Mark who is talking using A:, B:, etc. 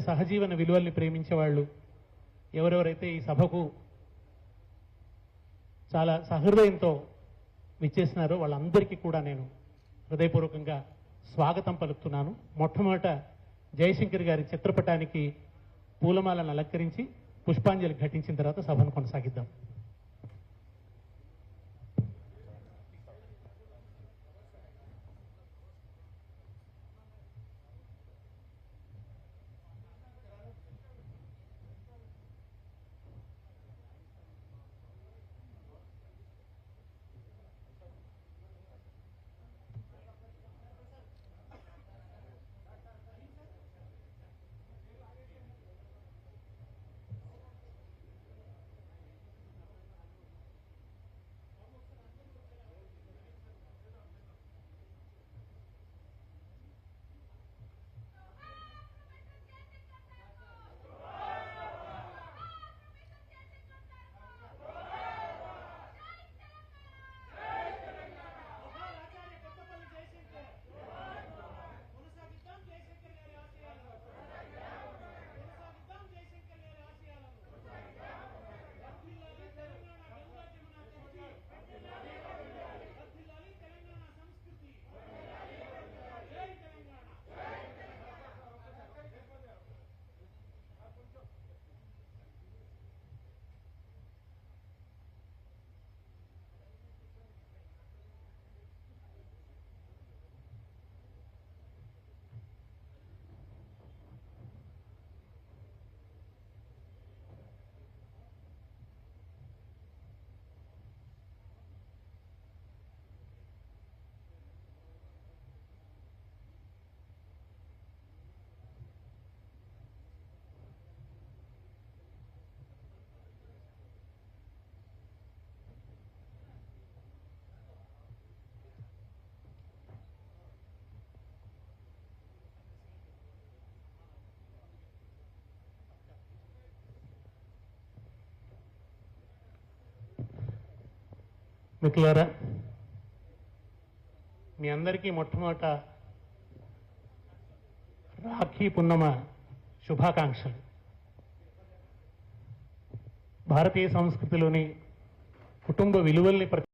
A: సహజీవన విలువల్ని ప్రేమించే వాళ్ళు ఎవరెవరైతే ఈ సభకు చాలా సహృదయంతో విచ్చేసినారో వాళ్ళందరికీ కూడా నేను హృదయపూర్వకంగా స్వాగతం పలుకుతున్నాను. మొట్టమొదట జయశంకర్ గారి చిత్రపటానికి పూలమాలను అలంకరించి పుష్పాంజలి ఘటించిన తర్వాత సభను కొనసాగిద్దాం. మిత్రులారా మీ అందరికీ మొట్టమొదట రాఖీ పున్నమ శుభాకాంక్షలు. భారతీయ సంస్కృతిలోని కుటుంబ విలువల్ని ప్రతి